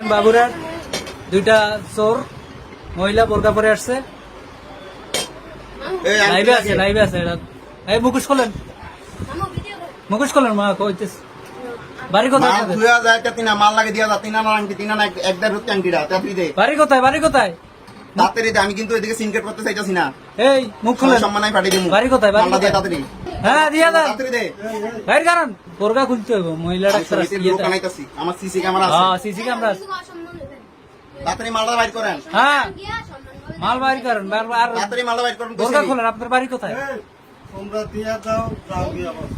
বাবুরার দুইটা চোর মহিলা বোরকা পরে আসছে। লাইভে আছে লাইভে আছে এই মুখোশ খোলেন মুখোশ খোলেন মা কইতেছে। বাড়ি কোথায় মাল ধুয়া যায় তা তিনা মাল লাগে দিয়া যা তিনা না আংটি তিনা এক- এক দেড় হচ্ছে আংটিটা তাড়াতাড়ি দে বাড়ি কোথায় বাড়ি কোথায়? তাড়াতাড়ি দে আমি কিন্তু এদিকে সিনকেট করতে চাইতাছি না। এই মুখ খুলেন। সম্মান আমি পাঠিয়ে দিমু। বাড়ি কোথায়? বাড়ি মালটা দে কোথায়? তাড়াতাড়ি। হ্যাঁ দিয়া দেন। বাইর কারণ খুলতে হবে আমার সিসি ক্যামেরা আছে। হ্যাঁ সিসি ক্যামেরা আছে। তাড়াতাড়ি মালটা বাইর করেন। হ্যাঁ মাল বাইর করেন আর তাড়াতাড়ি মালটা বাইর করেন বোরকা খোলেন আপনার বাড়ি কোথায়? তোমরা দিয়া দাও দাও গিয়া বস।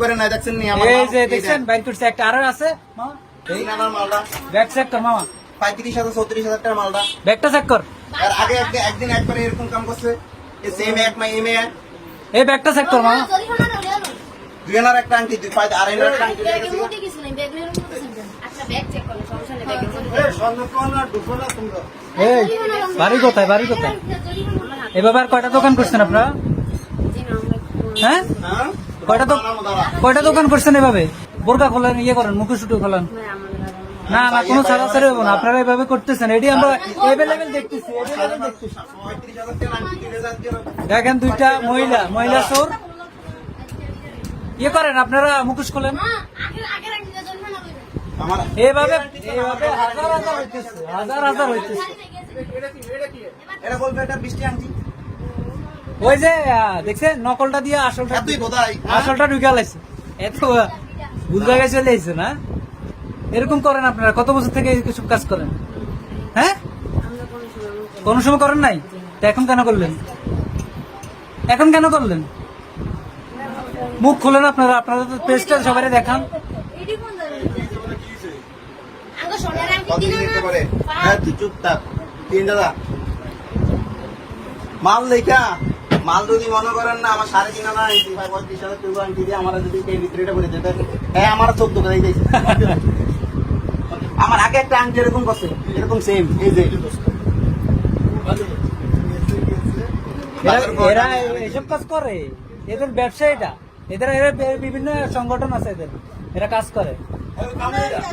করে নাই দেখছেন নি? আমার এই যে দেখছেন। বাইর করছে একটা আরও আছে মা, এই নানার মালটা। ব্যাগ চেক কর মামা। পঁয়ত্রিশ হাজার চৌত্রিশ হাজার টাকার মালটা। ব্যাগটা চেক কর। আর আগে একদিন একবার এরকম কাম করছে। সেম এক মাই এম এ এই ব্যাগটা চেক কর দুই আনার একটা আংটি দুই পাঁচ আড়াই আনার একটা আংটি দিয়ে গেছে। এই সন্দেহ না ঢুকো না তোমরা এই বাড়ি কোথায় বাড়ি কোথায়? এভাবে আর কয়টা দোকান করছেন আপনারা? হ্যাঁ? হ্যাঁ? কয়টা। কয়টা দোকান করছেন এভাবে? বোরকা খোলেন ইয়ে করেন মুখে শুটু খোলেন। না না কোনো ছাড়াছাড়ি হব না আপনারা এভাবে করতেছেন এটি আমরা এভেলেবেল দেখতেছি? দেখেন দুইটা মহিলা মহিলা চোর। ইয়ে করেন আপনারা মুখোশ খোলেন। এভাবে এভাবে হাজার হাজার হইতেছে হাজার হাজার হইতেছে। এটা বলবে এটা বৃষ্টি আংটি। ওই যে দেখছেন নকলটা দিয়ে আসলটা আসলটা ঢুকে লাইছে। এত ভুল জায়গায় চলে এসেছে না? এরকম করেন আপনারা, কত বছর থেকে কিছু কাজ করেন? হ্যাঁ? কোন সময় করেন নাই? তা এখন কেন করলেন? এখন কেন করলেন? মুখ খুলেন আপনারা আপনারা তো পেজটা সবাই দেখান। মাল লেখা, মাল যদি মনে করেন না, আমার সাড়ে তিন আনা পঁয়ত্রিশ হাজার আমার যদি এই ভিতরেটা করে দিতে হ্যাঁ আমার চোদ্দ করে আমার আগে একটা আংটি এরকম করছে এরকম সেম এই যে। এরা- এসব কাজ করে। এদের ব্যবসা এটা। এদের এরা বিভিন্ন সংগঠন আছে এদের। এরা কাজ করে।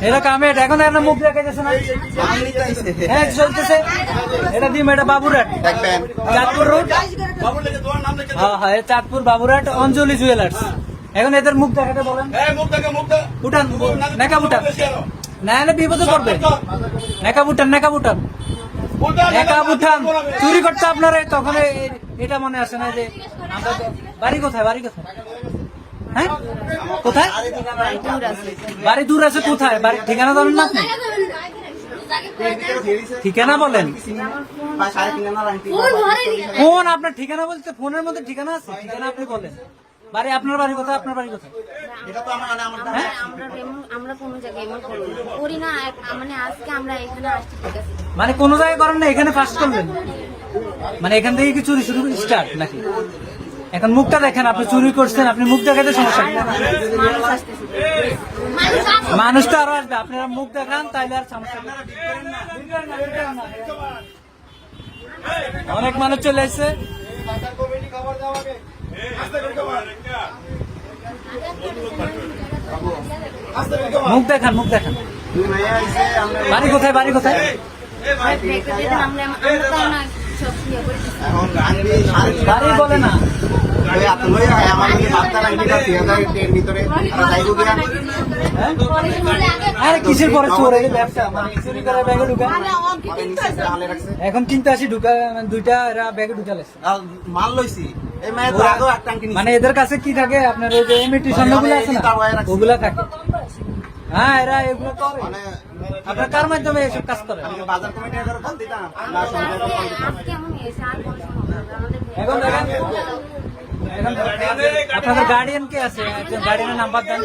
এরা কামে এটা। এখন এরা মুখ দেখা যাচ্ছে না। হ্যাঁ চলতেছে। এটা দিম এটা বাবুরাট চাঁদপুর রোড হ্যাঁ হ্যাঁ চাঁদপুর বাবুরাট অঞ্জলি জুয়েলার্স এখন এদের মুখ দেখাতে বলেন। উঠান। নেকা উঠান। না হলে বিপদে পড়বে। নেকা উঠান নেকা চুরি করতে আপনারা তখন এটা মনে আসে না যে বাড়ি কোথায় বাড়ি কোথায়? হ্যাঁ? কোথায়? বাড়ি দূর আছে কোথায়? বাড়ি ঠিকানা জানেন না আপনি? ঠিকানা বলেন। ফোন আপনার ঠিকানা বলতে ফোনের মধ্যে ঠিকানা আছে? ঠিকানা আপনি বলেন। বাড়ি আপনার বাড়ি কোথায় আপনার বাড়ি কোথায়? এটা তো আমার মানে হ্যাঁ? আমরা আমরা কোনো জায়গায় এমন করি না। মানে আজকে আমরা এখানে আসছি ঠিক আছে? মানে কোন জায়গায় করেন না এখানে ফার্স্ট করলেন মানে এখান থেকে কি চুরি শুরু স্টার্ট নাকি? এখন মুখটা দেখেন আপনি চুরি করছেন আপনি মুখ দেখাতে সমস্যা। মানুষ তো আরও আসবে আপনারা মুখ দেখান তাইলে আর সমস্যা অনেক মানুষ চলে এসছে মুখ দেখান মুখ দেখান। বাড়ি কোথায় বাড়ি কোথায়? সব ইয়ে বাড়ি বলে না। হয়, কিসের পরে চোর? ব্যবসা। মানে এখন কিনতে আসি ঢুকা মানে দুইটা ব্যাগে ঢুকালেছে আর মাল লইছি। মানে এদের কাছে কি থাকে? আপনার ওই যে ইমিটেশনগুলো আছে না? ওগুলা থাকে। হ্যাঁ এরা এগুলো করে। মানে আপনার কার মাধ্যমে এসব কাজ করে? আমি বাজার কমিটি ফোন দিতাম। এখন দেখেন আপনাদের গার্ডিয়ান কে আছে? গার্ডিয়ানের নাম্বার দেন।